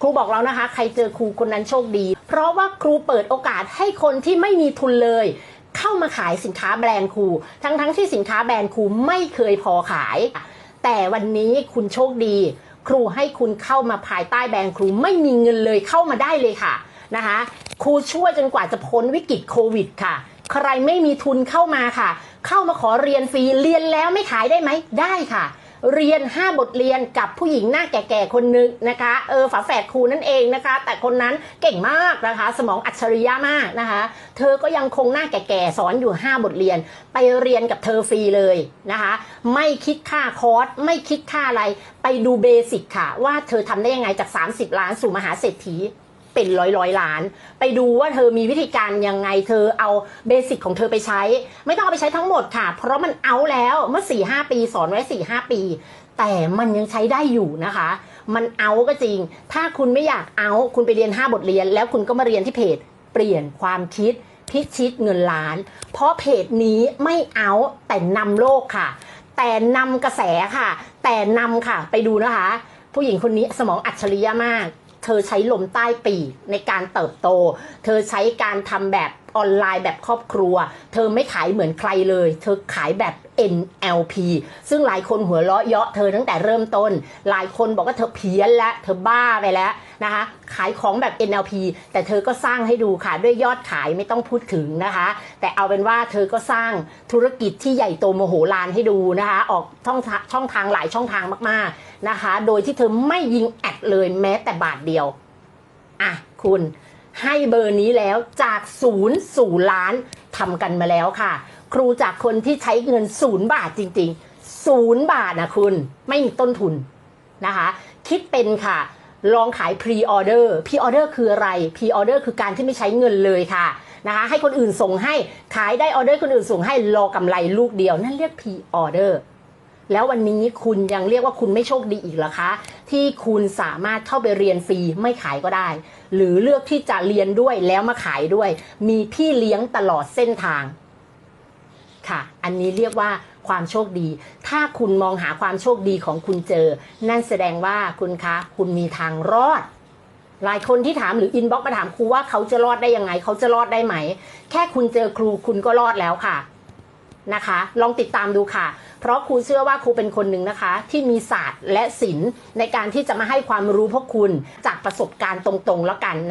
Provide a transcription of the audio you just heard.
ครูบอกแล้วนะคะ ใครเจอครูคนนั้นโชคดี เพราะว่าครูเปิดโอกาสให้คนที่ไม่มีทุนเลย เข้ามาขายสินค้าแบรนด์ครูทั้งทั้งที่สินค้าแบรนด์ครูไม่เคยพอขาย แต่วันนี้คุณโชคดี ครูให้คุณเข้ามาภายใต้แบรนด์ครูไม่มีเงินเลยเข้ามาได้เลยค่ะนะคะครูช่วยจนกว่าจะพ้นวิกฤตโควิดค่ะ ใครไม่มีทุนเข้ามาค่ะ เข้ามาขอเรียนฟรีเรียนแล้วไม่ขายได้ไหมได้ค่ะ เรียน 5 บทเรียนกับผู้หญิงหน้าแก่ๆคนนึงนะคะเออฝาแฝดครูนั่นเองนะคะ แต่คนนั้นเก่งมากนะคะ สมองอัจฉริยะมากนะคะ เธอก็ยังคงหน้าแก่ๆสอนอยู่ 5 บทเรียน ไปเรียนกับเธอฟรีเลยนะคะ ไม่คิดค่าคอร์สไม่คิดค่าอะไรไปดูเบสิกค่ะ ว่าเธอทำได้ยังไงจาก 30 ล้านสู่มหาเศรษฐี เป็นร้อยร้อยล้าน ไปดูว่าเธอมีวิธีการยังไงเธอเอาเบสิกของเธอไปใช้ ไม่ต้องเอาไปใช้ทั้งหมดค่ะ เพราะมันเอาแล้วเมื่อ4ี่หปีสอนไว้4ี่หปี แต่มันยังใช้ได้อยู่นะคะ มันเอาก็จริง ถ้าคุณไม่อยากเอาคุณไปเรียน 5 บทเรียน แล้วคุณก็มาเรียนที่เพจ เปลี่ยนความคิดพิชิตเงินล้าน เพราะเพจนี้ไม่เอาแต่นำโลกค่ะ แต่นำกระแสค่ะ แต่นำค่ะ ไปดูนะคะ ผู้หญิงคนนี้สมองอัจฉริยะมาก เธอใช้ลมใต้ปีกในการเติบโต เธอใช้การทำแบบออนไลน์แบบครอบครัว เธอไม่ขายเหมือนใครเลย เธอขายแบบ NLP ซึ่งหลายคนหัวเราะเยาะเธอตั้งแต่เริ่มต้น หลายคนบอกว่าเธอเพี้ยนแล้วเธอบ้าไปแล้วนะคะ ขายของแบบ NLP แต่เธอก็สร้างให้ดูค่ะ ด้วยยอดขายไม่ต้องพูดถึงนะคะ แต่เอาเป็นว่าเธอก็สร้างธุรกิจที่ใหญ่โตโมโหลานให้ดูนะคะ ออกช่องทางช่องทางหลายช่องทางมากๆนะคะ โดยที่เธอไม่ยิงแอด เลยแม้แต่บาทเดียว อะ คุณให้เบอร์นี้แล้วจากศูนย์สู่ล้านทำกันมาแล้วค่ะ ครูจากคนที่ใช้เงินศูนย์บาทจริงๆศูนย์บาทนะคุณไม่มีต้นทุนนะคะ คิดเป็นค่ะ ลองขายพรีออเดอร์พรีออเดอร์คืออะไรพรีออเดอร์คือการที่ไม่ใช้เงินเลยค่ะนะคะให้คนอื่นส่งให้ขายได้ออเดอร์คนอื่นส่งให้รอกำไรลูกเดียว นั่นเรียกพรีออเดอร์ แล้ววันนี้คุณยังเรียกว่าคุณไม่โชคดีอีกเหรอคะ ที่คุณสามารถเข้าไปเรียนฟรีไม่ขายก็ได้ หรือเลือกที่จะเรียนด้วยแล้วมาขายด้วย มีพี่เลี้ยงตลอดเส้นทาง ค่ะ อันนี้เรียกว่าความโชคดี ถ้าคุณมองหาความโชคดีของคุณเจอ นั่นแสดงว่าคุณคะ คุณมีทางรอดหลายคนที่ถามหรืออินบ็อกมาถามครูว่าเขาจะรอดได้ยังไง เขาจะรอดได้ไหม แค่คุณเจอครูคุณก็รอดแล้วค่ะนะคะ ลองติดตามดูค่ะ เพราะครูเชื่อว่าครูเป็นคนหนึ่งนะคะ ที่มีศาสตร์และศิลป์ในการที่จะมาให้ความรู้พวกคุณจากประสบการณ์ตรงๆแล้วกันนะ